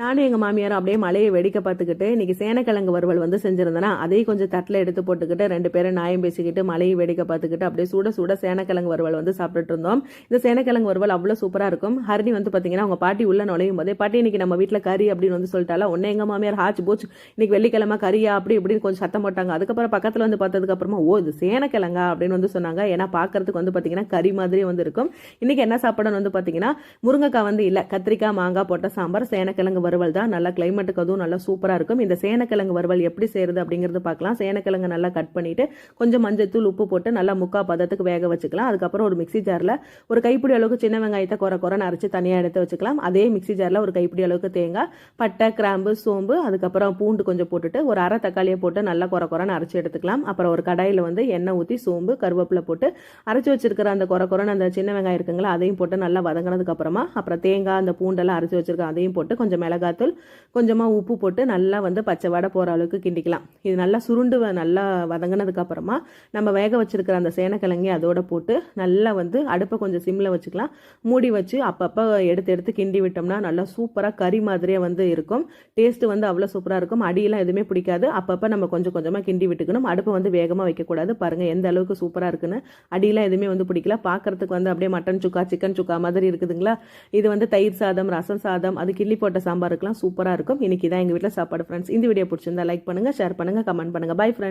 நானும் எங்கள் மாமியாரும் அப்படியே மலையை வெடிக்க பார்த்துக்கிட்டு இன்னைக்கு சேனக்கிழங்கு வறுவல் வந்து செஞ்சுருந்தேன்னா அதையும் கொஞ்சம் தட்டில் எடுத்து போட்டுக்கிட்டு ரெண்டு பேரும் நாயம் பேசிக்கிட்டு மலையை வெடிக்க பார்த்துக்கிட்டு அப்படியே சூட சூட சேனக்கிழங்கு வறுவல் வந்து சாப்பிட்டுட்டு இருந்தோம். இந்த சேனக்கிழங்கு வறுவல் அவ்வளோ சூப்பராக இருக்கும். ஹரிணி வந்து பார்த்தீங்கன்னா அவங்க பாட்டி உள்ள நுழையும் போதே பாட்டி இன்னைக்கு நம்ம வீட்டில் கறி அப்படின்னு வந்து சொல்லிட்டால ஒன்றே எங்கள் மாமியார் ஹாச்சு போச்சு. இன்னைக்கு வெள்ளிக்கிழமை கறியா? அப்படி இப்படின்னு கொஞ்சம் சத்தம் போட்டாங்க. அதுக்கப்புறம் பக்கத்தில் வந்து பார்த்ததுக்கப்புறமா ஓ இது சேனக்கிழங்கா? அப்படின்னு வந்து சொன்னாங்க. ஏன்னா பார்க்கறதுக்கு வந்து பார்த்தீங்கன்னா கறி மாதிரி வந்து இருக்கும். இன்னைக்கு என்ன சாப்பிடணும் வந்து பார்த்தீங்கன்னா முருங்கைக்காய் வந்து இல்லை கத்திரிக்காய் மாங்காய் போட்ட சாம்பார் சேனக்கிழங்கு வறுவல் தான். நல்லா கிளைமேட்டுக்கு அதுவும் நல்லா சூப்பராக இருக்கும். இந்த சேனக்கிழங்கு வறுவல் எப்படி செய்யறது அப்படிங்கிறது பார்க்கலாம். சேனக்கிழங்கு நல்லா கட் பண்ணிட்டு கொஞ்சம் மஞ்சத்தூள் உப்பு போட்டு நல்லா முக்கா பதத்துக்கு வேக வச்சுக்கலாம். அதுக்கப்புறம் ஒரு மிக்ஸி ஜாரில் ஒரு கைப்பிடி அளவுக்கு சின்ன வெங்காயத்தை குறை குறைன்னு அரைச்சி தனியாக எடுத்து வச்சுக்கலாம். அதே மிக்ஸி ஜாரில் ஒரு கைப்பிடி அளவுக்கு தேங்காய் பட்டை கிராம்பு சோம்பு அதுக்கப்புறம் பூண்டு கொஞ்சம் போட்டுட்டு ஒரு அரை தக்காளியை போட்டு நல்லா குறை குறைன்னு அரைச்சி எடுத்துக்கலாம். அப்புறம் ஒரு கடாயில் வந்து எண்ணெய் ஊற்றி சோம்பு கருவேப்பிலை போட்டு அரைச்சி வச்சிருக்கிற அந்த குறை குறைன்னு அந்த சின்ன வெங்காயம் இருக்குங்களா அதையும் போட்டு நல்லா வதங்கினதுக்கு அப்புறமா அப்புறம் தேங்காய் அந்த பூண்டெல்லாம் அரைச்சி வச்சிருக்கேன் அதையும் போட்டு கொஞ்சம் மிளகாத்தூள் கொஞ்சமாக உப்பு போட்டு நல்லா வந்து பச்சை வடை போகிற அளவுக்கு கிண்டிக்கலாம். இது நல்லா சுருண்டு நல்லா வதங்கினதுக்கப்புறமா நம்ம வேக வச்சுருக்கிற அந்த சேனக்கிழங்கி அதோட போட்டு நல்லா வந்து அடுப்பை கொஞ்சம் சிம்மில் வச்சுக்கலாம். மூடி வச்சு அப்பப்போ எடுத்து எடுத்து கிண்டி விட்டோம்னா நல்லா சூப்பராக கறி மாதிரியே வந்து இருக்கும். டேஸ்ட்டு வந்து அவ்வளோ சூப்பராக இருக்கும். அடியெல்லாம் எதுவுமே பிடிக்காது. அப்பப்போ நம்ம கொஞ்சம் கொஞ்சமாக கிண்டி விட்டுக்கணும். அடுப்பை வந்து வேகமாக வைக்கக்கூடாது. பாருங்கள் எந்த அளவுக்கு சூப்பராக இருக்குன்னு. அடியெல்லாம் எதுவுமே வந்து பிடிக்கல. பார்க்குறதுக்கு வந்து அப்படியே மட்டன் சுக்கா சிக்கன் சுக்கா மாதிரி இருக்குதுங்களா? இது வந்து தயிர் சாதம் ரசம் சாதம் அது கிள்ளி போட்ட சாம்பார் சாம்பாருக்குலாம் சூப்பராக இருக்கும். இன்னைக்கு தான் எங்கள் வீட்டில் சாப்பாடு ஃப்ரெண்ட்ஸ் இந்த வீடியோ பிடிச்சிருந்தா லைக் பண்ணுங்கள் ஷேர் பண்ணுங்கள் கமெண்ட் பண்ணுங்கள் பை ஃப்ரெண்ட்ஸ்